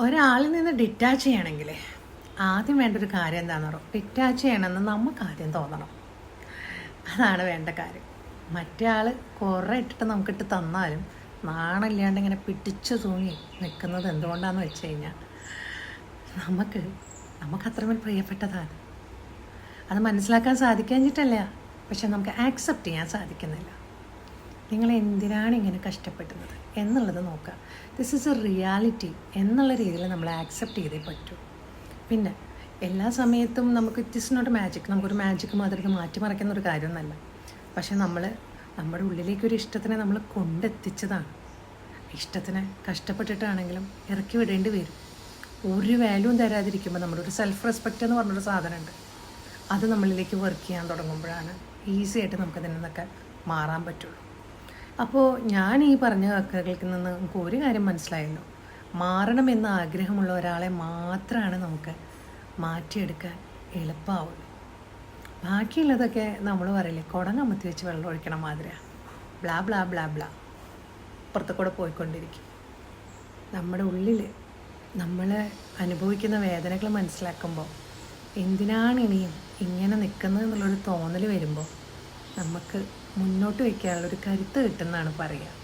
ഒരാളിൽ നിന്ന് ഡിറ്റാച്ച് ചെയ്യണമെങ്കിൽ ആദ്യം വേണ്ട ഒരു കാര്യം എന്താണെന്ന് പറയുക ഡിറ്റാച്ച് ചെയ്യണമെന്ന് നമുക്ക് ആദ്യം തോന്നണം. അതാണ് വേണ്ട കാര്യം. മറ്റേ ആൾ കുറേ ഇട്ടിട്ട് നമുക്കിട്ട് തന്നാലും നാണില്ലാണ്ട് ഇങ്ങനെ പിടിച്ചു തൂങ്ങി നിൽക്കുന്നത് എന്തുകൊണ്ടാണെന്ന് വെച്ച് കഴിഞ്ഞാൽ നമുക്ക് നമുക്ക് അത്രമേൽ പ്രിയപ്പെട്ടതാണ്. അത് മനസ്സിലാക്കാൻ സാധിക്കാഞ്ഞിട്ടല്ല. പക്ഷെ നമുക്ക് ആക്സെപ്റ്റ് ചെയ്യാൻ സാധിക്കുന്നില്ല. നിങ്ങൾ എന്തിനാണ് ഇങ്ങനെ കഷ്ടപ്പെടുന്നത് എന്നുള്ളത് നോക്കുക. ദിസ് ഈസ് എ റിയാലിറ്റി എന്നുള്ള രീതിയിൽ നമ്മൾ ആക്സെപ്റ്റ് ചെയ്തേ പറ്റൂ. പിന്നെ എല്ലാ സമയത്തും നമുക്ക് ഇറ്റ് ഇസ് നോട്ട് മാജിക് നമുക്കൊരു മാജിക് മാതൃക മാറ്റിമറിക്കുന്ന ഒരു കാര്യമൊന്നുമല്ല. പക്ഷെ നമ്മൾ നമ്മുടെ ഉള്ളിലേക്കൊരു ഇഷ്ടത്തിനെ നമ്മൾ കൊണ്ടെത്തിച്ചതാണ്. ഇഷ്ടത്തിനെ കഷ്ടപ്പെട്ടിട്ടാണെങ്കിലും ഇറക്കി വിടേണ്ടി വരും. ഒരു വാല്യൂവും തരാതിരിക്കുമ്പോൾ നമ്മുടെ ഒരു സെൽഫ് റെസ്പെക്റ്റ് എന്ന് പറഞ്ഞൊരു സാധനമുണ്ട്. അത് നമ്മളിലേക്ക് വർക്ക് ചെയ്യാൻ തുടങ്ങുമ്പോഴാണ് ഈസി ആയിട്ട് നമുക്ക് അതിൽ നിന്നൊക്കെ മാറാൻ പറ്റുള്ളൂ. അപ്പോൾ ഞാൻ ഈ പറഞ്ഞ കക്കകൾക്ക് നിന്ന് നമുക്ക് ഒരു കാര്യം മനസ്സിലായല്ലോ. മാറണമെന്ന് ആഗ്രഹമുള്ള ഒരാളെ മാത്രമാണ് നമുക്ക് മാറ്റിയെടുക്കാൻ എളുപ്പമാവുള്ളൂ ബാക്കിയുള്ളതൊക്കെ നമ്മൾ പറയില്ലേ കുടങ്ങമത്തി വെച്ച് വെള്ളം ഒഴിക്കണ മാതിരിയാണ് ബ്ലാ ബ്ലാ ബ്ലാ ബ്ലാ. പുറത്തു കൂടെ പോയിക്കൊണ്ടിരിക്കും. നമ്മുടെ ഉള്ളിൽ നമ്മൾ അനുഭവിക്കുന്ന വേദനകൾ മനസ്സിലാക്കുമ്പോൾ എന്തിനാണ് ഇനിയും ഇങ്ങനെ നിൽക്കുന്നത് എന്നുള്ളൊരു തോന്നൽ വരുമ്പോൾ നമുക്ക് മുന്നോട്ട് വയ്ക്കാനുള്ളൊരു കരുത്ത് കിട്ടുന്നതാണ് പറയുക.